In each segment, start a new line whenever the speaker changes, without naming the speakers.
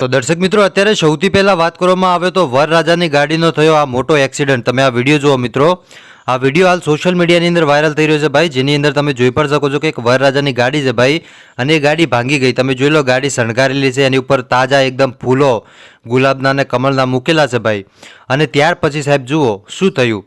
તો દર્શક મિત્રો, અત્યારે સૌથી પહેલા વાત કરવામાં આવે તો વરરાજાની ગાડીનો થયો આ મોટો એક્સિડન્ટ તમે આ વીડિયો જુઓ મિત્રો. આ વીડિયો હાલ સોશિયલ મીડિયાની અંદર વાયરલ થઈ રહ્યો છે ભાઈ. જેની અંદર તમે જોઈ પણ શકો છો કે એક વરરાજાની ગાડી છે ભાઈ. અને એ ગાડી ભાંગી ગઈ. તમે જોઈ લો, ગાડી શણગારેલી છે. એની ઉપર તાજા એકદમ ફૂલો, ગુલાબના અને કમળના મૂકેલા છે ભાઈ. અને ત્યાર પછી સાહેબ જુઓ, શું થયું?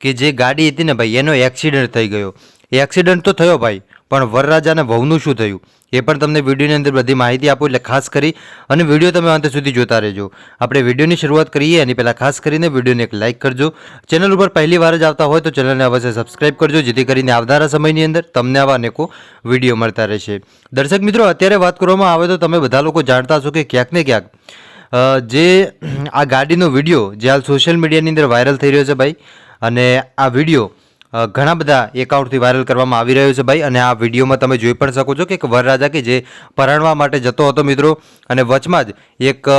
કે જે ગાડી હતી ને ભાઈ, એનો એક્સિડન્ટ થઈ ગયો. એ એક્સિડન્ટ તો થયો ભાઈ, પણ વરરાજાને વહુનું શું થયું? એ પણ તમને વિડીયોની અંદર બધી માહિતી આપું, એટલે ખાસ કરી અને વીડિયો તમે અંત સુધી જોતા રહેજો. આપણે વિડીયોની શરૂઆત કરીએ, એની પહેલાં ખાસ કરીને વિડીયોને એક લાઇક કરજો. ચેનલ ઉપર પહેલી વાર જ આવતા હોય તો ચેનલને અવશ્ય સબસ્ક્રાઇબ કરજો, જેથી કરીને આવનારા સમયની અંદર તમને આવા અનેકો વીડિયો મળતા રહેશે. દર્શક મિત્રો, અત્યારે વાત કરવામાં આવે તો તમે બધા લોકો જાણતા છો કે ક્યાંક ને ક્યાંક જે આ ગાડીનો વીડિયો જે હાલ સોશિયલ મીડિયાની અંદર વાયરલ થઈ રહ્યો છે ભાઈ, અને આ વીડિયો ઘણા બધા એકાઉન્ટથી વાયરલ કરવામાં આવી રહ્યો છે ભાઈ. અને આ વિડીયોમાં તમે જોઈ પણ શકો છો કે એક વરરાજા કે જે પરણવા માટે જતો હતો મિત્રો, અને વચમાં જ એક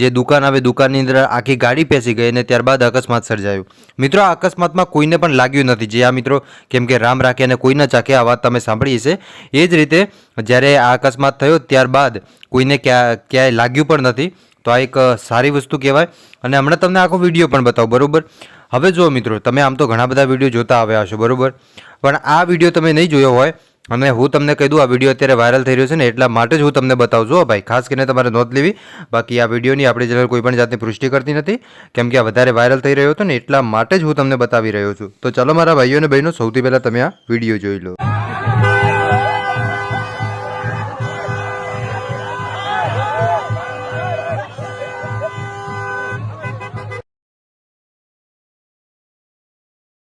જે દુકાન આવે દુકાનની અંદર આખી ગાડી પેસી ગઈ અને ત્યારબાદ અકસ્માત સર્જાયો. મિત્રો, આ અકસ્માતમાં કોઈને પણ લાગ્યું નથી. જે આ મિત્રો કેમ કે રામ રાખે અને કોઈના ચાખે, આ વાત તમે સાંભળી છે એ જ રીતે જ્યારે આ અકસ્માત થયો ત્યારબાદ કોઈને ક્યાં, ક્યાંય લાગ્યું પણ નથી. તો આ એક સારી વસ્તુ કહેવાય. અને હમણાં તમને આખો વીડિયો પણ બતાવો, બરાબર? હવે જુઓ મિત્રો, તમે આમ તો ઘણા બધા વીડિયો જોતા આવ્યા હશો, બરાબર? પણ આ વીડિયો તમે નહીં જોયો હોય, અને હું તમને કહી દઉં, આ વીડિયો અત્યારે વાયરલ થઈ રહ્યો છે ને, એટલા માટે જ હું તમને બતાવું છું ભાઈ, ખાસ કરીને તમારે નોંધ લેવી. બાકી આ વિડીયોની આપણી ચેનલ કોઈ પણ જાતની પુષ્ટિ કરતી નથી, કેમ કે આ વધારે વાયરલ થઈ રહ્યો હતો ને, એટલા માટે જ હું તમને બતાવી રહ્યો છું. તો ચાલો મારા ભાઈઓ અને બહેનો, સૌથી પહેલાં તમે આ વીડિયો જોઈ લો.